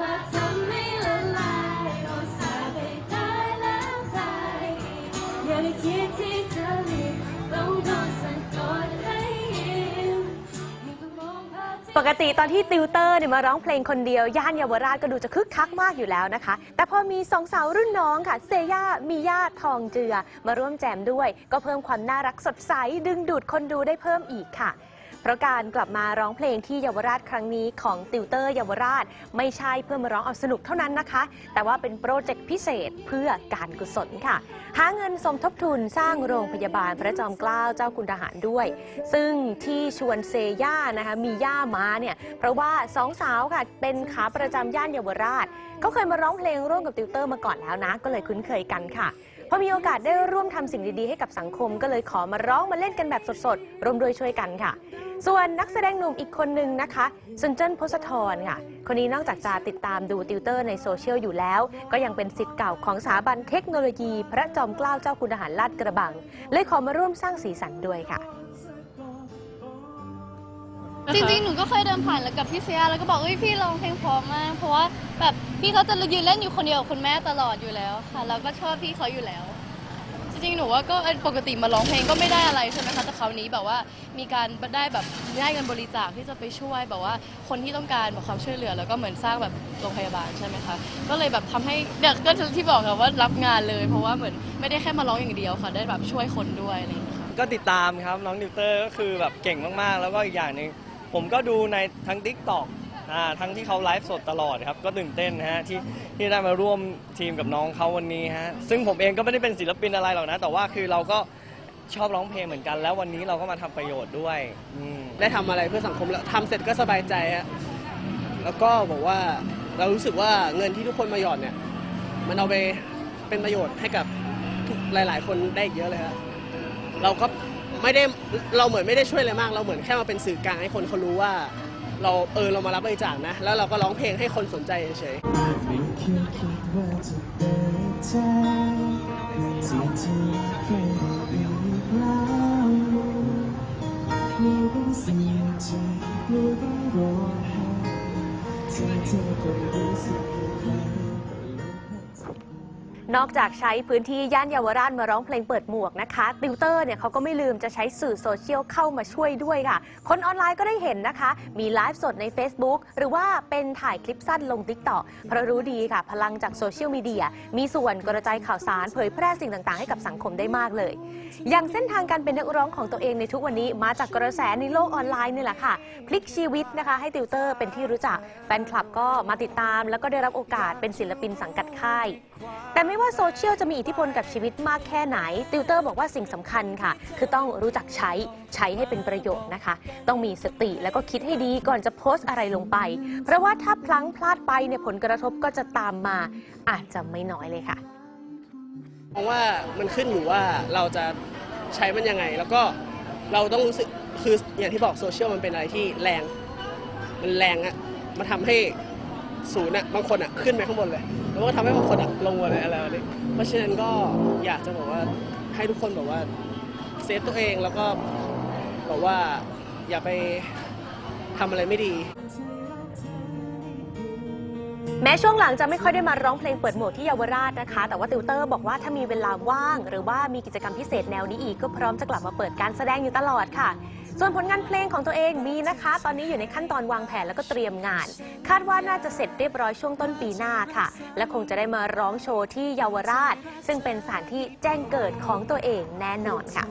มาทำให้ละลายโอซาไปได้แล้วไปอย่าได้คิดที่จะรีบต้องโดนสะกดให้ยิ้มยิ่งก็มองภาพที่ ปกติตอนที่ติวเตอร์เนี่ยมาร้องเพลงคนเดียว ย่านเยาวราชก็ดูจะคึกคักมากอยู่แล้วนะคะ แต่พอมีสองสาวรุ่นน้องค่ะ เซย่ามีย่าทองเจือ มาร่วมแจมด้วย ก็เพิ่มความน่ารักสดใส ดึงดูดคนดูได้เพิ่มอีกค่ะ เพราะการกลับมาร้องเพลงที่เยาวราชครั้งนี้ของติวเตอร์เยาวราช ไม่ใช่เพื่อมาร้องเอาสนุกเท่านั้นนะคะ แต่ว่าเป็นโปรเจกต์พิเศษเพื่อการกุศลค่ะ หาเงินสมทบทุนสร้างโรงพยาบาลพระจอมเกล้าเจ้าคุณทหารด้วย ซึ่งที่ชวนเซย่านะคะมีย่ามาเนี่ยเพราะว่าสองสาวค่ะเป็นขาประจำย่านเยาวราชเขาเคยมาร้องเพลงร่วมกับติวเตอร์มาก่อนแล้วนะ ก็เลยคุ้นเคยกันค่ะพอมีโอกาสได้ร่วมทำสิ่งดีๆ ให้กับสังคมก็เลยขอมาร้องมาเล่นกันแบบสดๆร่วมด้วยช่วยกันค่ะ ส่วนนักแสดงหนุ่มอีกคนนึงนะคะซุนเจิ้นพศธรค่ะ คนนี้นอกจากจะติดตามดูติวเตอร์ในโซเชียลอยู่แล้ว ก็ยังเป็นสิทธิ์เก่าของสถาบันเทคโนโลยี พระจอมเกล้าเจ้าคุณทหารลาดกระบัง เลยขอมาร่วมสร้างสีสันด้วยค่ะ จริงๆ หนูก็เคยเดินผ่านแล้วกับพี่เซียแล้วก็บอกเอ้ยพี่ร้องเพลงเพราะมาก เพราะว่าแบบพี่เขาจะยืนเล่นอยู่คนเดียวกับคุณแม่ตลอดอยู่แล้วค่ะแล้วก็ชอบพี่เขาอยู่แล้ว จริงๆ หนูว่าก็เอ่อปกติมาร้องเพลงก็ไม่ได้อะไรใช่ไหมคะ แต่คราวนี้แบบว่ามีการได้แบบได้เงินบริจาคที่จะไปช่วยแบบว่าคนที่ต้องการแบบความช่วยเหลือ แล้วก็เหมือนสร้างแบบโรงพยาบาลใช่ไหมคะ ก็เลยแบบทำให้เด็กก็ที่บอกค่ะว่ารับงานเลย เพราะว่าเหมือนไม่ได้แค่มาร้องอย่างเดียวค่ะ ได้แบบช่วยคนด้วยอะไรอย่างเงี้ยค่ะ ก็ติดตามครับน้องนิวเตอร์ก็คือแบบเก่งมากๆ แล้วก็อีกอย่างหนึ่ง ผมก็ดูในทั้ง t ิ k t o k อ่าทั้งที่เขาไลฟ์สดตลอดครับ ก็ตื่นเต้นนะฮะที่ที่ได้มาร่วมทีมกับน้องเขาวันนี้ฮะซึ่งผมเองก็ไม่ได้เป็นศิลปินอะไรหรอกนะ แต่ว่าคือเราก็ชอบร้องเพลงเหมือนกัน แล้ววันนี้เราก็มาทำประโยชน์ด้วยอืม ได้ทำอะไรเพื่อสังคมแล้วทำเสร็จก็สบายใจฮะแล้วก็บอกว่าเรารู้สึกว่าเงินที่ทุกคนมาหยอดเนี่ย มันเอาไปเป็นประโยชน์ให้กับทุกหลาย ๆ คนได้อีกเยอะเลยครับเราก็ ไม่ได้เราเหมือนไม่ได้ช่วยอะไรมาก เราเหมือนแค่มาเป็นสื่อกลางให้คนเขารู้ว่า เราเออเรามารับบริจาคนะ แล้วเราก็ร้องเพลงให้คนสนใจเฉยๆ นอกจากใช้พื้นที่ย่านเยาวราชมาร้องเพลงเปิดหมวกนะคะติวเตอร์เนี่ยเขาก็ไม่ลืมจะใช้สื่อโซเชียลเข้ามาช่วยด้วยค่ะ คนออนไลน์ก็ได้เห็นนะคะ มีไลฟ์สดใน Facebook หรือว่าเป็นถ่ายคลิปสั้นลง t ิ k t o k เพราะรู้ดีค่ะ พลังจากโซเชียลมีเดียมีส่วนกระจายข่าวสารเผยแพร่สิ่งต่างๆ ให้กับสังคมได้มากเลย อย่างเส้นทางการเป็นนักร้องของตัวเองในทุกวันนี้มาจากกระแสในโลกออนไลน์นี่แหละค่ะพลิกชีวิตนะคะให้ติวเตอร์เป็นที่รู้จักแฟนคลับก็มาติดตาม แล้วก็ได้รับโอกาสเป็นศิลปินสังกัดค่ายแต่ไม่ไม่ว่าโซเชียลจะมีอิทธิพลกับชีวิตมากแค่ไหน ติวเตอร์บอกว่าสิ่งสำคัญค่ะ คือต้องรู้จักใช้ใช้ให้เป็นประโยชน์นะคะ ต้องมีสติแล้วก็คิดให้ดีก่อนจะโพสต์อะไรลงไป เพราะว่าถ้าพลั้งพลาดไปเนี่ยผลกระทบก็จะตามมา อาจจะไม่น้อยเลยค่ะ เพราะว่ามันขึ้นอยู่ว่าเราจะใช้มันยังไง แล้วก็เราต้องรู้สึกคืออย่างที่บอกโซเชียลมันเป็นอะไรที่แรง มันแรงอะมาทำให้ ศูนย์อะบางคนอะขึ้นไปข้างบนเลย แล้วก็ทำให้บางคนอะลงมาเลยอะไรแบบนี้เพราะฉะนั้นก็อยากจะบอกว่าให้ทุกคนแบบว่าเซฟตัวเองแล้วก็บอกว่าอย่าไปทำอะไรไม่ดี แม้ช่วงหลังจะไม่ค่อยได้มาร้องเพลงเปิดโหมดที่เยาวราชนะคะ แต่ว่าติวเตอร์บอกว่าถ้ามีเวลาว่าง หรือว่ามีกิจกรรมพิเศษแนวนี้อีกก็พร้อมจะกลับมาเปิดการแสดงอยู่ตลอดค่ะ ส่วนผลงานเพลงของตัวเองมีนะคะ ตอนนี้อยู่ในขั้นตอนวางแผนแล้วก็เตรียมงาน คาดว่าน่าจะเสร็จเรียบร้อยช่วงต้นปีหน้าค่ะ และคงจะได้มาร้องโชว์ที่เยาวราช ซึ่งเป็นสถานที่แจ้งเกิดของตัวเองแน่นอนค่ะ